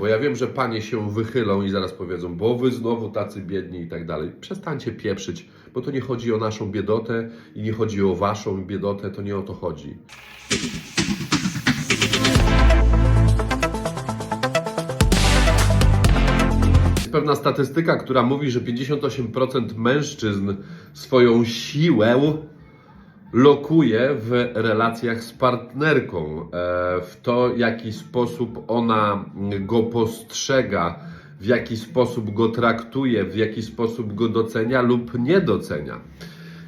bo ja wiem, że panie się wychylą i zaraz powiedzą, bo wy znowu tacy biedni i tak dalej. Przestańcie pieprzyć, bo to nie chodzi o naszą biedotę i nie chodzi o waszą biedotę, to nie o to chodzi. Jest pewna statystyka, która mówi, że 58% mężczyzn swoją siłę lokuje w relacjach z partnerką, e, w to, jaki sposób ona go postrzega, w jaki sposób go traktuje, w jaki sposób go docenia lub nie docenia.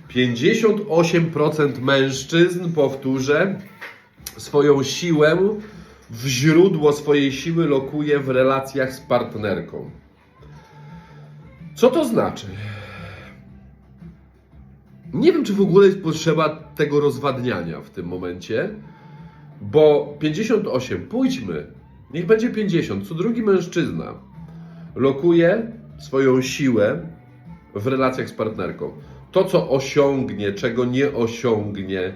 58% mężczyzn, powtórzę, swoją siłę w źródło swojej siły lokuje w relacjach z partnerką. Co to znaczy? Nie wiem, czy w ogóle jest potrzeba tego rozwadniania w tym momencie, bo 58, pójdźmy, niech będzie 50, co drugi mężczyzna lokuje swoją siłę w relacjach z partnerką. To, co osiągnie, czego nie osiągnie, e,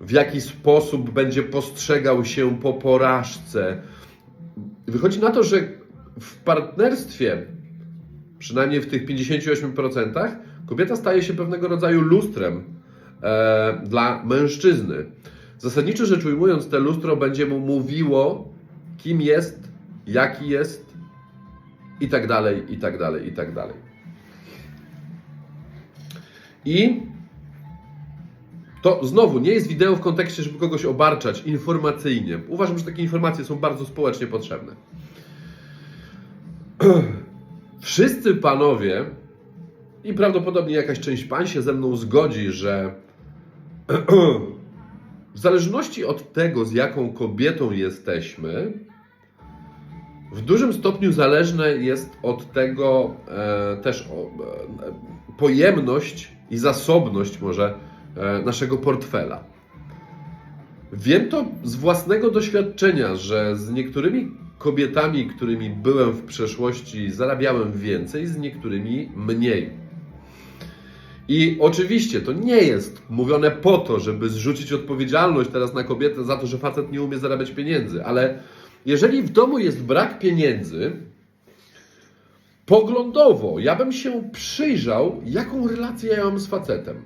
w jaki sposób będzie postrzegał się po porażce. Wychodzi na to, że w partnerstwie, przynajmniej w tych 58%, kobieta staje się pewnego rodzaju lustrem e, dla mężczyzny. Zasadniczo rzecz ujmując, te lustro będzie mu mówiło, kim jest, jaki jest i tak dalej, i tak dalej, i tak dalej. I to znowu nie jest wideo w kontekście, żeby kogoś obarczać informacyjnie. Uważam, że takie informacje są bardzo społecznie potrzebne. Wszyscy panowie i prawdopodobnie jakaś część pań się ze mną zgodzi, że w zależności od tego, z jaką kobietą jesteśmy, w dużym stopniu zależne jest od tego e, też o, e, pojemność i zasobność może e, naszego portfela. Wiem to z własnego doświadczenia, że z niektórymi kobietami, którymi byłem w przeszłości, zarabiałem więcej, z niektórymi mniej. I oczywiście to nie jest mówione po to, żeby zrzucić odpowiedzialność teraz na kobietę za to, że facet nie umie zarabiać pieniędzy, ale jeżeli w domu jest brak pieniędzy, poglądowo ja bym się przyjrzał, jaką relację ja mam z facetem.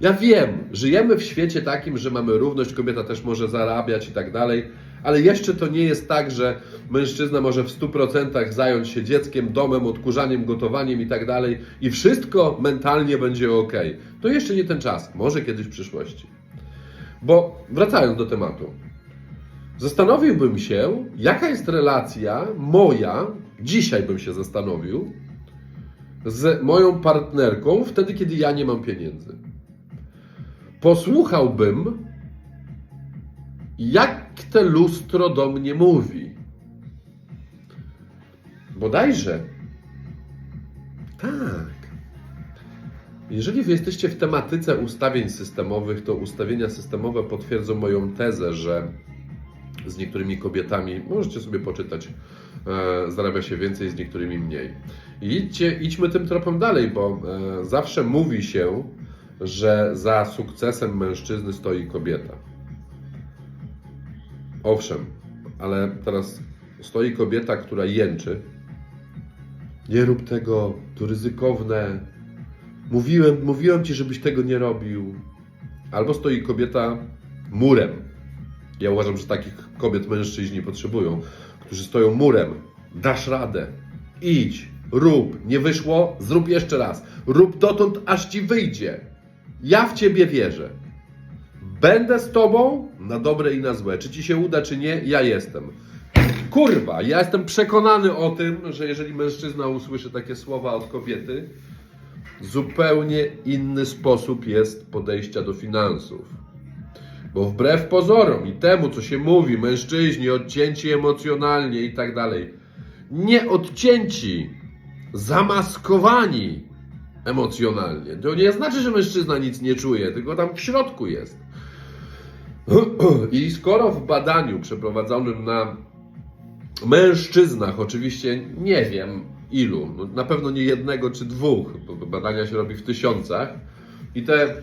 Ja wiem, żyjemy w świecie takim, że mamy równość, kobieta też może zarabiać i tak dalej, ale jeszcze to nie jest tak, że mężczyzna może w 100% zająć się dzieckiem, domem, odkurzaniem, gotowaniem i tak dalej i wszystko mentalnie będzie ok. To jeszcze nie ten czas, może kiedyś w przyszłości. Bo wracając do tematu, zastanowiłbym się, jaka jest relacja moja, dzisiaj bym się zastanowił, z moją partnerką wtedy, kiedy ja nie mam pieniędzy. Posłuchałbym, jak te lustro do mnie mówi. Bodajże. Tak. Jeżeli wy jesteście w tematyce ustawień systemowych, to ustawienia systemowe potwierdzą moją tezę, że z niektórymi kobietami, możecie sobie poczytać, e, zarabia się więcej, z niektórymi mniej. I idźcie, idźmy tym tropem dalej, bo e, zawsze mówi się, że za sukcesem mężczyzny stoi kobieta. Owszem, ale teraz stoi kobieta, która jęczy. Nie rób tego, to ryzykowne. Mówiłem, mówiłem ci, żebyś tego nie robił. Albo stoi kobieta murem. Ja uważam, że takich kobiet mężczyźni potrzebują, którzy stoją murem. Dasz radę. Idź, rób. Nie wyszło? Zrób jeszcze raz. Rób dotąd, aż ci wyjdzie. Ja w ciebie wierzę. Będę z tobą na dobre i na złe. Czy ci się uda, czy nie, ja jestem. Kurwa, ja jestem przekonany o tym, że jeżeli mężczyzna usłyszy takie słowa od kobiety, zupełnie inny sposób jest podejścia do finansów. Bo wbrew pozorom i temu, co się mówi, mężczyźni odcięci emocjonalnie i tak dalej, nie odcięci, zamaskowani emocjonalnie. To nie znaczy, że mężczyzna nic nie czuje, tylko tam w środku jest. I skoro w badaniu przeprowadzonym na mężczyznach, oczywiście nie wiem ilu, no na pewno nie jednego czy dwóch, bo badania się robi w tysiącach, i te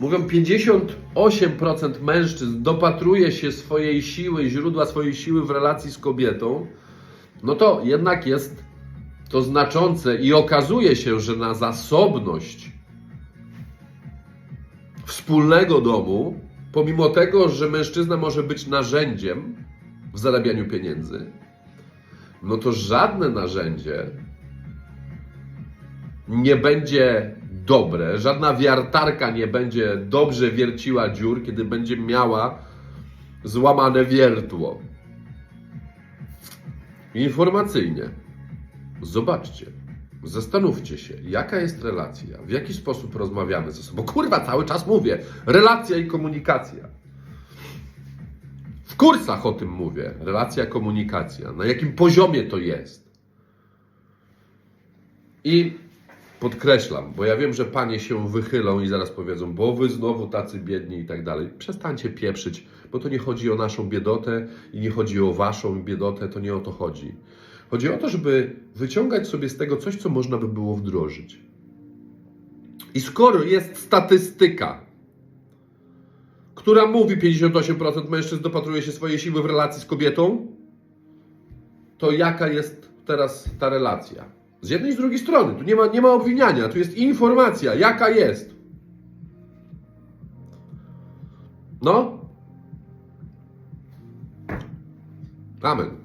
mówią 58% mężczyzn dopatruje się swojej siły, źródła swojej siły w relacji z kobietą, no to jednak jest to znaczące i okazuje się, że na zasobność wspólnego domu, pomimo tego, że mężczyzna może być narzędziem w zarabianiu pieniędzy, no to żadne narzędzie nie będzie dobre, żadna wiertarka nie będzie dobrze wierciła dziur, kiedy będzie miała złamane wiertło. Informacyjnie. Zobaczcie, zastanówcie się, jaka jest relacja, w jaki sposób rozmawiamy ze sobą. Kurwa, cały czas mówię, relacja i komunikacja. W kursach o tym mówię, relacja, komunikacja, na jakim poziomie to jest. I podkreślam, bo ja wiem, że panie się wychylą i zaraz powiedzą, bo wy znowu tacy biedni i tak dalej. Przestańcie pieprzyć, bo to nie chodzi o naszą biedotę i nie chodzi o waszą biedotę, to nie o to chodzi. Chodzi o to, żeby wyciągać sobie z tego coś, co można by było wdrożyć. I skoro jest statystyka, która mówi 58% mężczyzn dopatruje się swojej siły w relacji z kobietą, to jaka jest teraz ta relacja? Z jednej i z drugiej strony. Tu nie ma, nie ma obwiniania, tu jest informacja, jaka jest. No. Amen.